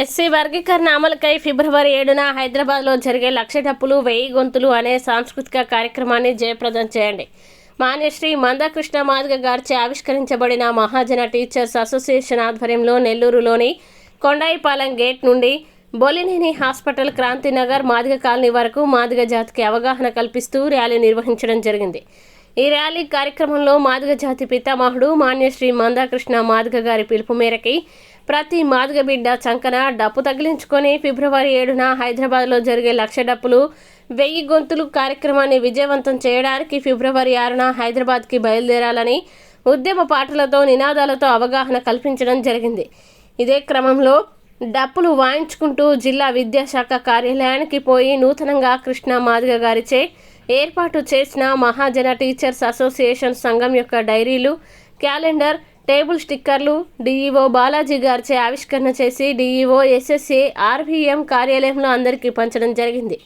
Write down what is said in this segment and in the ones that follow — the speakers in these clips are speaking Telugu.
ఎస్సీ వర్గీకరణ అమలుకై ఫిబ్రవరి ఏడున హైదరాబాద్లో జరిగే లక్ష డప్పులు వెయ్యి గొంతులు అనే సాంస్కృతిక కార్యక్రమాన్ని జయప్రదం చేయండి. మాన్యశ్రీ మందకృష్ణ మాదిగ గారిచే ఆవిష్కరించబడిన మహాజన టీచర్స్ అసోసియేషన్ ఆధ్వర్యంలో నెల్లూరులోని కొండాయిపాలెం గేట్ నుండి బొలినేని హాస్పిటల్ క్రాంతినగర్ మాదిగ కాలనీ వరకు మాదిగ జాతికి అవగాహన కల్పిస్తూ ర్యాలీ నిర్వహించడం జరిగింది. ఈ ర్యాలీ కార్యక్రమంలో మాదిగ జాతి పితామహుడు మాన్యశ్రీ మందాకృష్ణ మాదిగ గారి పిలుపు మేరకి ప్రతి మాదిగ బిడ్డ చంకన డప్పు తగిలించుకొని ఫిబ్రవరి ఏడున హైదరాబాద్లో జరిగే లక్ష డప్పులు వెయ్యి గొంతులు కార్యక్రమాన్ని విజయవంతం చేయడానికి ఫిబ్రవరి ఆరున హైదరాబాద్కి బయలుదేరాలని ఉద్యమ పాటలతో నినాదాలతో అవగాహన కల్పించడం జరిగింది. ఇదే క్రమంలో డప్పులు వాయించుకుంటూ జిల్లా విద్యాశాఖ కార్యాలయానికి పోయి నూతనంగా కృష్ణ మాదిగ గారిచే ఏర్పాటు చేసిన మహాజన టీచర్స్ అసోసియేషన్ సంఘం యొక్క డైరీలు క్యాలెండర్ టేబుల్ స్టిక్కర్లు డిఈఓ బాలాజీ గారిచే ఆవిష్కరణ చేసి డిఈఓ ఎస్ఎస్ఏ ఆర్వీఎం కార్యాలయంలో అందరికీ పంచడం జరిగింది.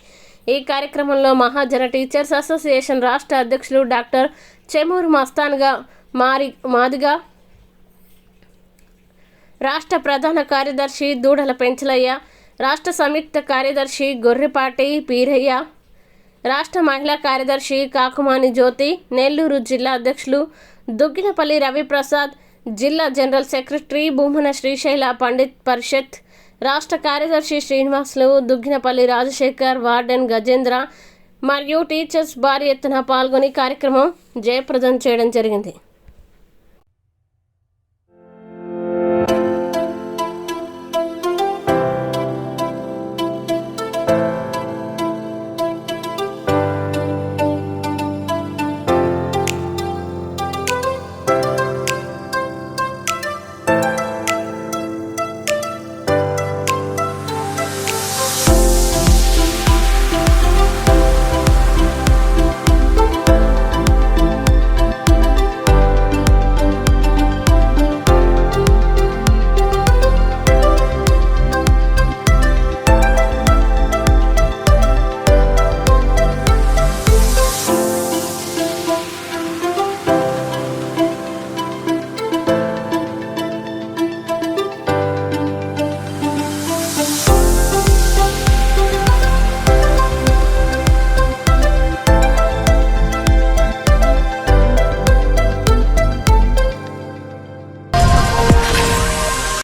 ఈ కార్యక్రమంలో మహాజన టీచర్స్ అసోసియేషన్ రాష్ట్ర అధ్యక్షులు డాక్టర్ చెమూరు మస్తాన్గా మారి మాదిగా రాష్ట్ర ప్రధాన కార్యదర్శి దూడల పెంచలయ్య రాష్ట్ర సంయుక్త కార్యదర్శి గొర్రెపాటి పీరయ్య రాష్ట్ర మహిళా కార్యదర్శి కాకుమాని జ్యోతి నెల్లూరు జిల్లా అధ్యక్షులు దుగ్గినపల్లి రవిప్రసాద్ జిల్లా జనరల్ సెక్రటరీ భూమన శ్రీశైల పండిత్ పరిషత్ రాష్ట్ర కార్యదర్శి శ్రీనివాసులు దుగ్గినపల్లి రాజశేఖర్ వార్డెన్ గజేంద్ర మరియు టీచర్స్ భారీ ఎత్తున పాల్గొని కార్యక్రమం జయప్రదం చేయడం జరిగింది.